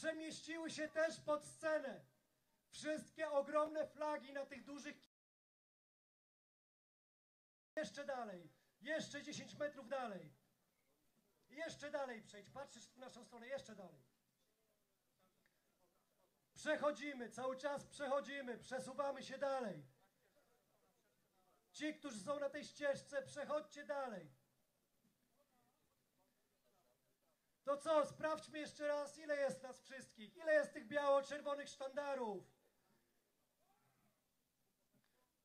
przemieściły się też pod scenę. Wszystkie ogromne flagi na tych dużych. Jeszcze dalej, jeszcze 10 metrów dalej. Jeszcze dalej przejdź, patrzysz w naszą stronę, jeszcze dalej. Przechodzimy, cały czas przechodzimy, przesuwamy się dalej. Ci, którzy są na tej ścieżce, przechodźcie dalej. To co, sprawdźmy jeszcze raz, ile jest nas wszystkich, ile jest tych biało-czerwonych sztandarów.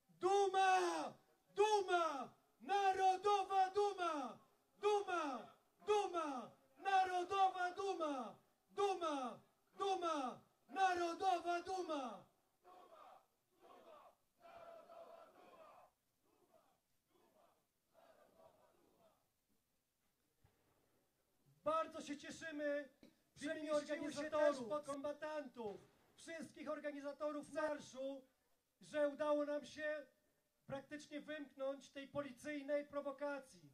Duma! Duma! Narodowa duma! Duma! Duma! Narodowa duma! Duma! Duma! Narodowa duma! Bardzo się cieszymy przyjmie organizatorów, kombatantów, wszystkich organizatorów marszu, że udało nam się praktycznie wymknąć tej policyjnej prowokacji.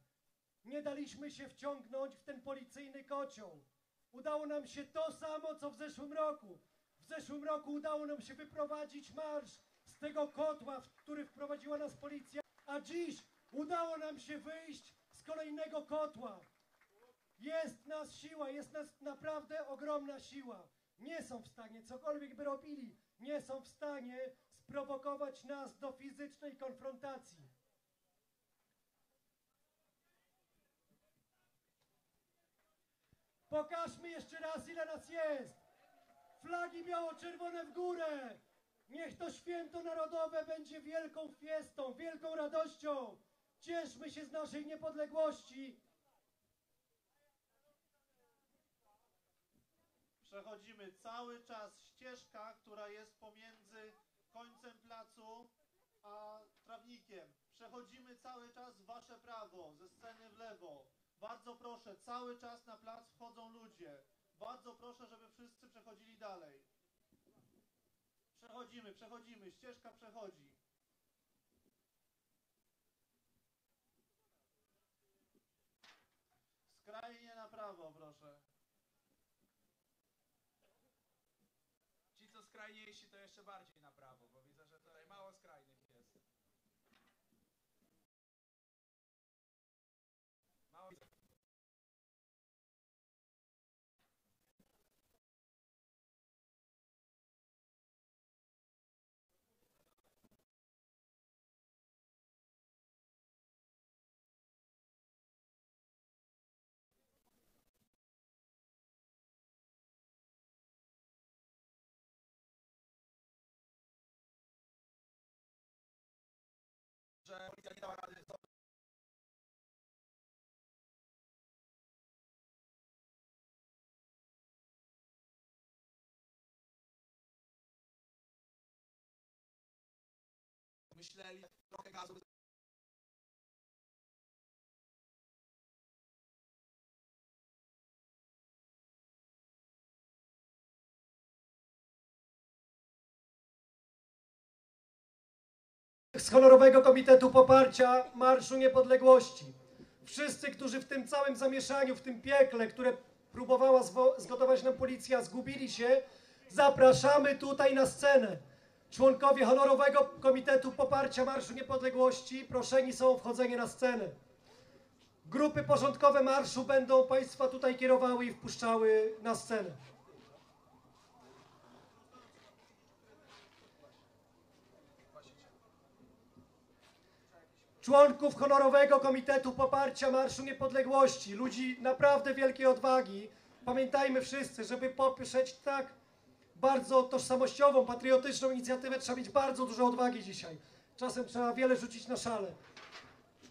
Nie daliśmy się wciągnąć w ten policyjny kocioł. Udało nam się to samo, co w zeszłym roku. W zeszłym roku udało nam się wyprowadzić marsz z tego kotła, w który wprowadziła nas policja, a dziś udało nam się wyjść z kolejnego kotła. Jest nas siła, jest nas naprawdę ogromna siła. Nie są w stanie, cokolwiek by robili, nie są w stanie sprowokować nas do fizycznej konfrontacji. Pokażmy jeszcze raz, ile nas jest. Flagi biało-czerwone w górę. Niech to święto narodowe będzie wielką fiestą, wielką radością. Cieszmy się z naszej niepodległości. Przechodzimy cały czas ścieżka, która jest pomiędzy końcem placu a trawnikiem. Przechodzimy cały czas w wasze prawo, ze sceny w lewo. Bardzo proszę, cały czas na plac wchodzą ludzie. Bardzo proszę, żeby wszyscy przechodzili dalej. Przechodzimy, przechodzimy, ścieżka przechodzi. Skrajnie na prawo, proszę. Ci co skrajniejsi to jeszcze bardziej na prawo, bo widzę, że tutaj mało skrajnych że policja nie z- Honorowego Komitetu Poparcia Marszu Niepodległości. Wszyscy, którzy w tym całym zamieszaniu, w tym piekle, które próbowała zgotować nam policja, zgubili się, zapraszamy tutaj na scenę. Członkowie Honorowego Komitetu Poparcia Marszu Niepodległości proszeni są o wchodzenie na scenę. Grupy porządkowe marszu będą Państwa tutaj kierowały i wpuszczały na scenę. Członków Honorowego Komitetu Poparcia Marszu Niepodległości, ludzi naprawdę wielkiej odwagi. Pamiętajmy wszyscy, żeby poprzeć tak bardzo tożsamościową, patriotyczną inicjatywę, trzeba mieć bardzo dużo odwagi dzisiaj. Czasem trzeba wiele rzucić na szale.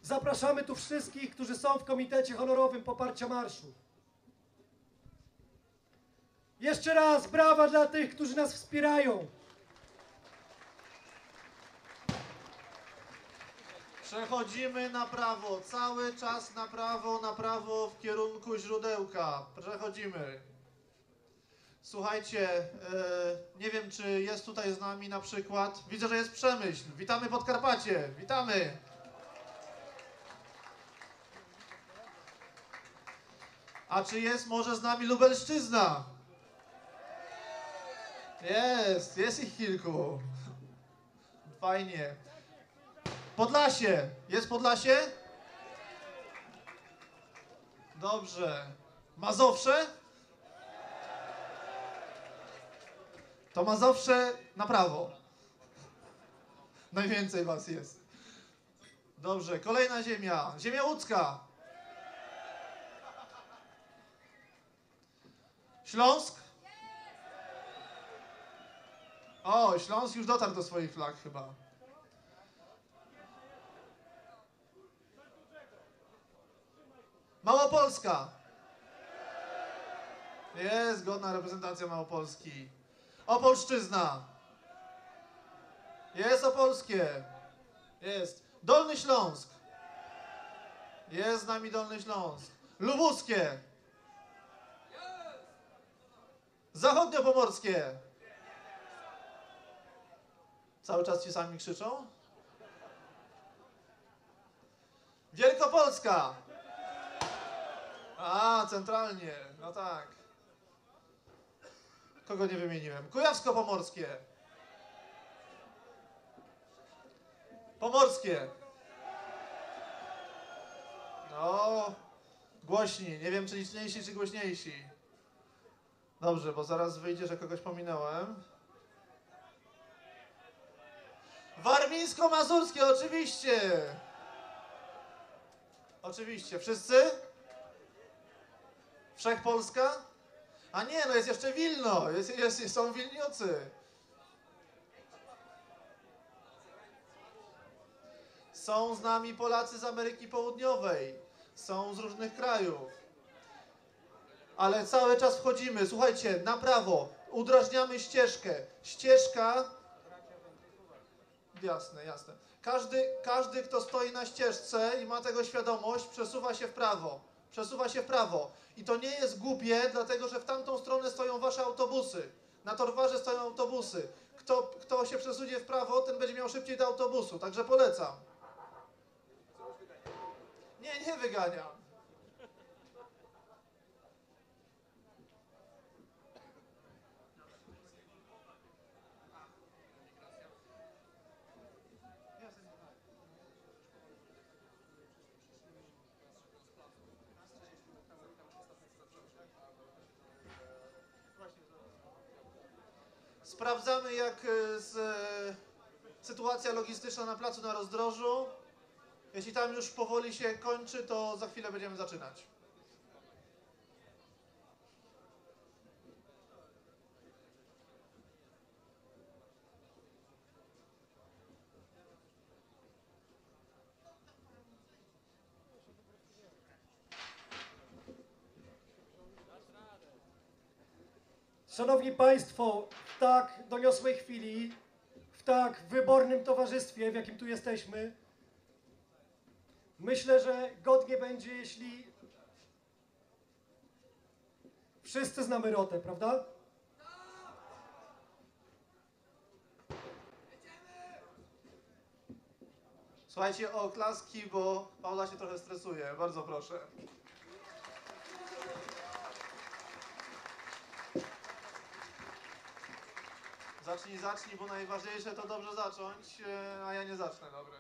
Zapraszamy tu wszystkich, którzy są w Komitecie Honorowym Poparcia Marszu. Jeszcze raz brawa dla tych, którzy nas wspierają. Przechodzimy na prawo, cały czas na prawo, na prawo w kierunku źródełka. Przechodzimy. Słuchajcie, e, nie wiem czy jest tutaj z nami na przykład. Widzę, że jest Przemyśl. Witamy Podkarpacie. Witamy. A czy jest może z nami Lubelszczyzna? Jest, jest ich kilku. Fajnie. Podlasie. Jest Podlasie? Dobrze. Mazowsze? To Mazowsze na prawo. Najwięcej was jest. Dobrze, kolejna ziemia. Ziemia łódzka. Śląsk? O, Śląsk już dotarł do swoich flag chyba. Małopolska. Jest godna reprezentacja Małopolski. Opolszczyzna. Jest Opolskie. Jest. Dolny Śląsk. Jest z nami Dolny Śląsk. Lubuskie. Zachodniopomorskie. Cały czas ci sami krzyczą? Wielkopolska. A, centralnie. No tak. Kogo nie wymieniłem? Kujawsko-pomorskie. Pomorskie. No, głośni. Nie wiem, czy liczniejsi, czy głośniejsi. Dobrze, bo zaraz wyjdzie, że kogoś pominąłem. Warmińsko-mazurskie, oczywiście. Oczywiście. Wszyscy? Wszechpolska? A nie, no jest jeszcze Wilno. Jest, jest, są Wilniucy. Są z nami Polacy z Ameryki Południowej. Są z różnych krajów. Ale cały czas wchodzimy. Słuchajcie, na prawo. Udrażniamy ścieżkę. Ścieżka. Jasne, jasne. Każdy, każdy, kto stoi na ścieżce i ma tego świadomość, przesuwa się w prawo. Przesuwa się w prawo. I to nie jest głupie, dlatego że w tamtą stronę stoją wasze autobusy. Na torwarze stoją autobusy. Kto, kto się przesunie w prawo, ten będzie miał szybciej do autobusu. Także polecam. Nie, nie wyganiam. Sprawdzamy, jak e, z, e, sytuacja logistyczna na placu na rozdrożu. Jeśli tam już powoli się kończy, to za chwilę będziemy zaczynać. Szanowni Państwo, w tak doniosłej chwili, w tak wybornym towarzystwie, w jakim tu jesteśmy, myślę, że godnie będzie, jeśli wszyscy znamy rotę, prawda? Słuchajcie, o klaski, bo Paula się trochę stresuje. Bardzo proszę. Zacznij, zacznij, bo najważniejsze to dobrze zacząć, e, a ja nie zacznę, dobre.